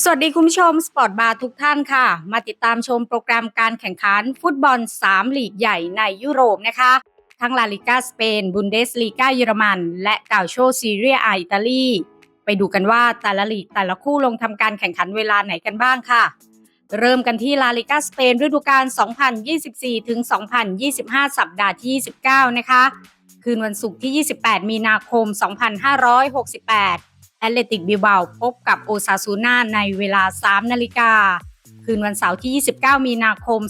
สวัสดีคุณผู้ชม สปอร์ตบาร์ทุกท่านค่ะ มาติดตามชมโปรแกรมการแข่งขันฟุตบอล 3 ลีกใหญ่ในยุโรปนะคะ ทั้งลาลิกาสเปน บุนเดสลีกาเยอรมัน และกาโชซีเรียอาอิตาลี ไปดูกันว่าแต่ละลีกแต่ละคู่ลงทำการแข่งขันเวลาไหนกันบ้างค่ะ เริ่มกันที่ลาลิกาสเปนฤดูกาล 2024 ถึง 2025 สัปดาห์ที่ 29 นะคะ คืนวันศุกร์ที่ 28 มีนาคม 2568 แอตเลติกบิลบาพบกับโอซาซูนาในเวลา 3 นาฬิกา คืนวันเสาร์ที่ 29 มีนาคม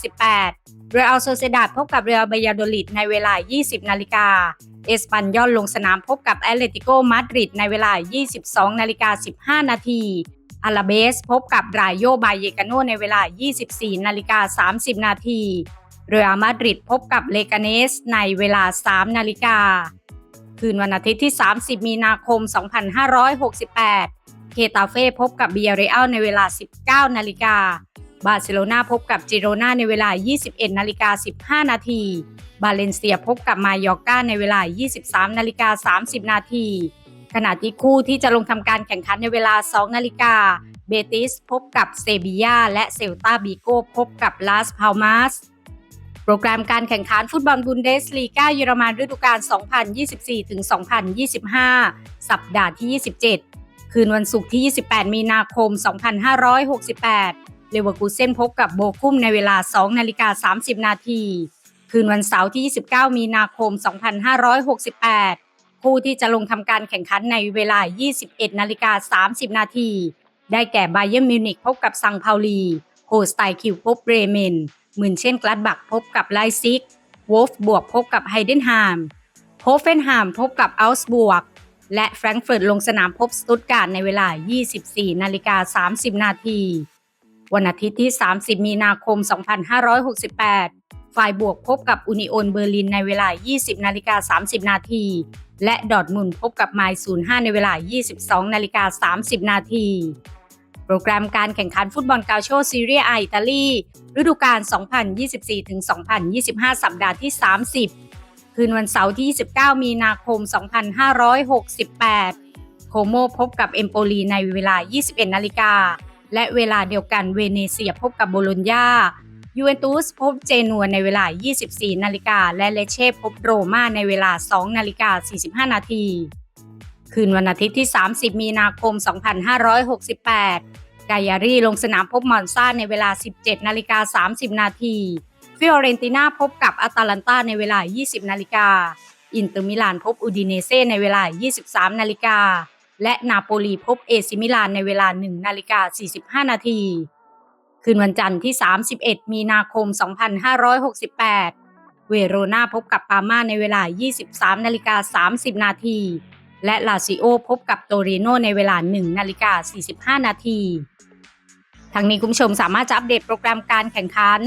2568 เรอัลโซเซดาดพบกับเรอัลบายาโดลิดในเวลา 20 นาฬิกา เอสปันยอลลงสนามพบกับแอตเลติโกมาดริดในเวลา 22 นาฬิกา 15 นาทีอาราเบสพบกับรายโยบายเยกาโนในเวลา 24 นาฬิกา 30 นาทีเรอัลมาดริดพบกับเลกาเนสในเวลา 3 นาฬิกา คืนวันอาทิตย์ที่ 30 มีนาคม 2568 เคตาเฟ่พบกับเบียเรอัลในเวลา 19 นาฬิกา บาร์เซโลนาพบกับจิโรนาในเวลา 21 นาฬิกา 15 นาที บาเลนเซียพบกับมายอร์กาในเวลา 23 นาฬิกา 30 นาทีขณะที่คู่ที่จะลงทำการแข่งขันในเวลา 2 นาฬิกา เบติสพบกับเซบียาและเซลตาบิโกพบกับลาสพาลมาส รแกรมการแข่งขันฟุตบอลบุนเดสลีกาเยอรมันฤดูกาล 2024-2025 สัปดาห์ที่ 27 คืนวันศุกร์ที่ 28 มีนาคม 2568 เลเวอร์คูเซ่นพบกับโบกุ้มในเวลา 2 นาฬิกา 30 นาที คืนวันเสาร์ที่ 29 มีนาคม 2568 คู่ที่จะลงทำการแข่งขันในเวลา 21 นาฬิกา 30 นาที ได้แก่ไบเย r n มิวนิกพบกับซังเปาลี โฮสไตคิวพบเบรเมน มืนเช่นกลัดบักพบกับไลซิกวอฟบวกพบกับไฮเดนฮามโฮเฟนฮามพบกับอัลส์บวก และแฟรงก์เฟิร์ตลงสนามพบสตุตการ์ดในเวลา 24 นาฬิกา 30 นาที วันอาทิตย์ที่ 30 มีนาคม 2568 ฝ่ายบวกพบกับอุนิโอนเบอร์ลินในเวลา 20 นาฬิกา 30 นาที และดอทมุนพบกับไมล์05 ในเวลา 22 นาฬิกา 30 นาที รแกรมการแข่งขันฟุตบอลกาโชซีเรียอาอิตาลีฤดูกาล 2024-2025 สัปดาห์ที่ 30 คืนวันเสาร์ที่ 29 มีนาคม 2568 โคโมพบกับเอมโปลีในเวลา 21 นาฬิกา และเวลาเดียวกันเวเนเซียพบกับโบโลญญายูเวนตุสพบเจนัวในเวลา 24 นาฬิกา และเลเช่พบโรม่าในเวลา 2 นาฬิกา 45 นาที คืนวันอาทิตย์ที่ 30 มีนาคม 2568กายารีลงสนามพบมอนซาในเวลา 17 นาฬิกา 30 นาทีฟิออเรนติน่าพบกับอาตาลันตาในเวลา 20 นาฬิกา อินเตอร์มิลานพบอูดิเนเซ่ในเวลา 23 นาฬิกา และนาโปลีพบเอซิมิลานในเวลา 1 นาฬิกา 45 นาที คืนวันจันทร์ที่ 31 มีนาคม 2568 เวโรนาพบกับปาม่าในเวลา 23 นาฬิกา 30 นาที และลาซิโอพบกับโตริโนในเวลา 1 นาฬิกา 45 นาทีทั้งนี้คุณผู้ชมสามารถจะอัปเดตโปรแกรมการแข่งขัน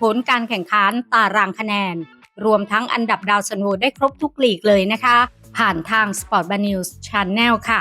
ผลการแข่งขันตารางคะแนน รวมทั้งอันดับดาวซันโวได้ครบทุกลีกเลยนะคะ ผ่านทาง Sport b a News Channel ค่ะ